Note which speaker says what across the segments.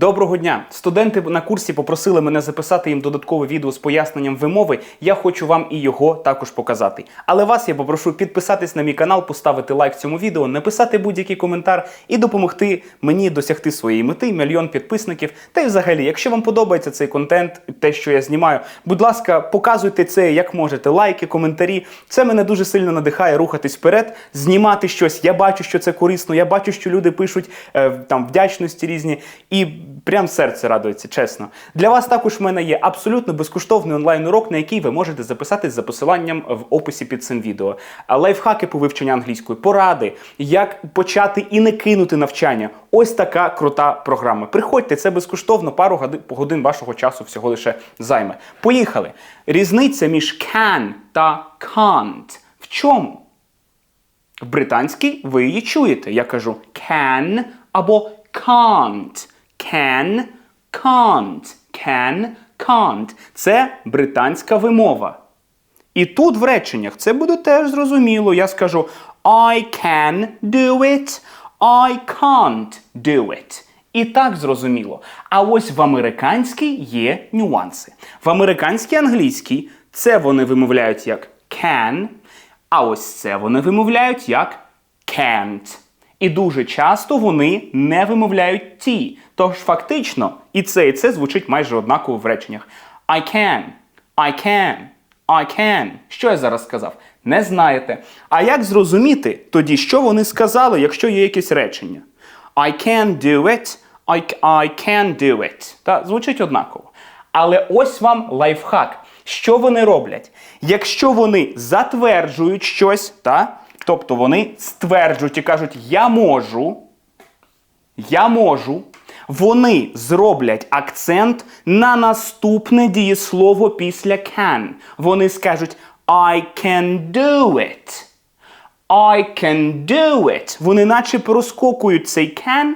Speaker 1: Доброго дня! Студенти на курсі попросили мене записати їм додаткове відео з поясненням вимови. Я хочу вам і його також показати. Але вас я попрошу підписатись на мій канал, поставити лайк цьому відео, написати будь-який коментар і допомогти мені досягти своєї мети мільйон підписників. Та й взагалі, якщо вам подобається цей контент, те, що я знімаю, будь ласка, показуйте це як можете. Лайки, коментарі. Це мене дуже сильно надихає рухатись вперед, знімати щось. Я бачу, що це корисно. Я бачу, що люди пишуть е, там вдячності різні, і прям серце радується, чесно. Для вас також в мене є абсолютно безкоштовний онлайн-урок, на який ви можете записатись за посиланням в описі під цим відео. Лайфхаки по вивченню англійської, поради, як почати і не кинути навчання. Ось така крута програма. Приходьте, це безкоштовно, пару годин вашого часу всього лише займе. Поїхали. Різниця між can та can't. В чому? В британській ви її чуєте. Я кажу can або can't. Can, can't, can, can't. Це британська вимова. І тут в реченнях це буде теж зрозуміло. Я скажу I can do it, I can't do it. І так зрозуміло. А ось в американській є нюанси. В американській англійській це вони вимовляють як can, а ось це вони вимовляють як can't. І дуже часто вони не вимовляють ті. Тож фактично і це, і це звучить майже однаково в реченнях. I can, I can, I can. Що я зараз сказав? Не знаєте. А як зрозуміти тоді, що вони сказали, якщо є якесь речення? I can do it, I, I can do it. Та, звучить однаково. Але ось вам лайфхак. Що вони роблять? Якщо вони затверджують щось, та, тобто вони стверджують і кажуть, я можу, я можу, вони зроблять акцент на наступне дієслово після can. Вони скажуть I can do it. I can do it. Вони наче проскокують цей can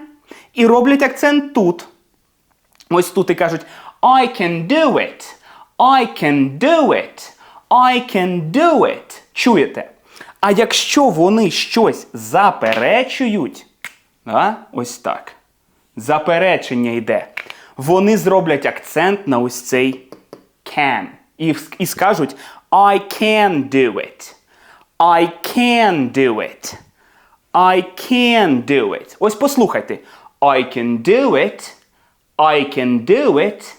Speaker 1: і роблять акцент тут. Ось тут і кажуть I can do it. I can do it. I can do it. Чуєте? А якщо вони щось заперечують, а? ось так. Заперечення йде. Вони зроблять акцент на ось цей can. І, і скажуть I can do it. I can do it. I can do it. Ось послухайте. I can do it. I can do it.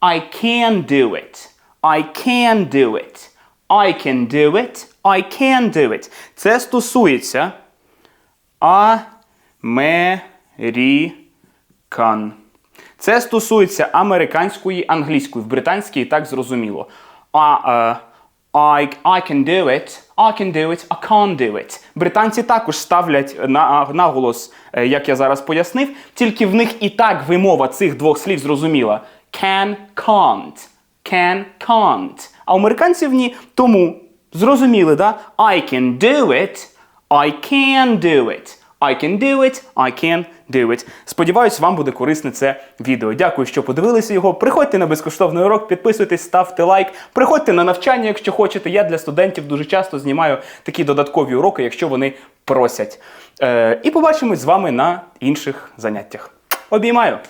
Speaker 1: I can do it. I can do it. I can do it. I can do it. Це стосується American. Це стосується американської, англійської, в британській так зрозуміло. А, е, I, I can do it, I can do it, I can't do it. Британці також ставлять на, наголос, е, як я зараз пояснив, тільки в них і так вимова цих двох слів зрозуміла. Can, can't. Can, can't. А у американців ні. Тому зрозуміли, да? I can do it, I can do it. I can do it, I can do it. Сподіваюсь, вам буде корисне це відео. Дякую, що подивилися його. Приходьте на безкоштовний урок, підписуйтесь, ставте лайк. Приходьте на навчання, якщо хочете. Я для студентів дуже часто знімаю такі додаткові уроки, якщо вони просять. Е, і побачимось з вами на інших заняттях. Обіймаю!